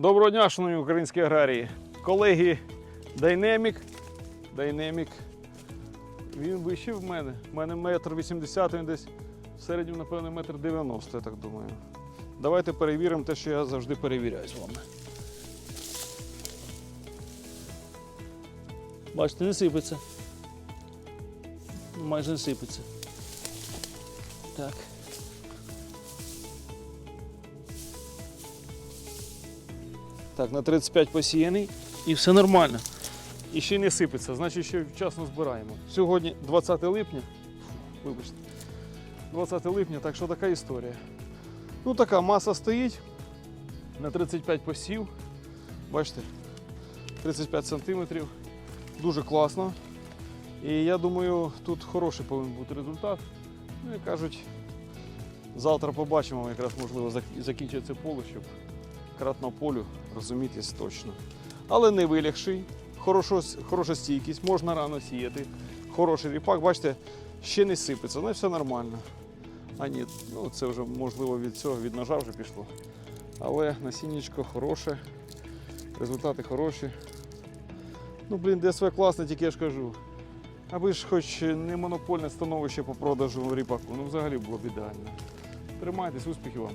Доброго дня, шановні українські аграрії. Колеги Dynamic. Dynamic. Він вищий в мене. У мене метр вісімдесят, він десь в середньому, напевно, метр дев'яносто, я так думаю. Давайте перевіримо те, що я завжди перевіряю з вами. Бачите, не сипеться. Майже не сипеться. Так. Так, на 35 посіяний і все нормально. І ще не сипеться, значить ще вчасно збираємо. Сьогодні 20 липня. Вибачте. 20 липня, так що така історія. Ну така маса стоїть на 35 посів. Бачите, 35 сантиметрів. Дуже класно. І я думаю, тут хороший повинен бути результат. Ну і кажуть, завтра побачимо, якраз можливо закінчиться поле, щоб кратно полю розумітись точно. Але не вилягший, хороша стійкість, можна рано сіяти. Хороший ріпак, бачите, ще не сипеться, ну і все нормально. А ні, ну це вже можливо від цього, від ножа вже пішло. Але насіннячко хороше, результати хороші. Ну, блін, ДСВ класне, тільки я ж кажу. Аби ж хоч не монопольне становище по продажу ріпаку, ну взагалі було б ідеально. Тримайтесь, успіхів вам!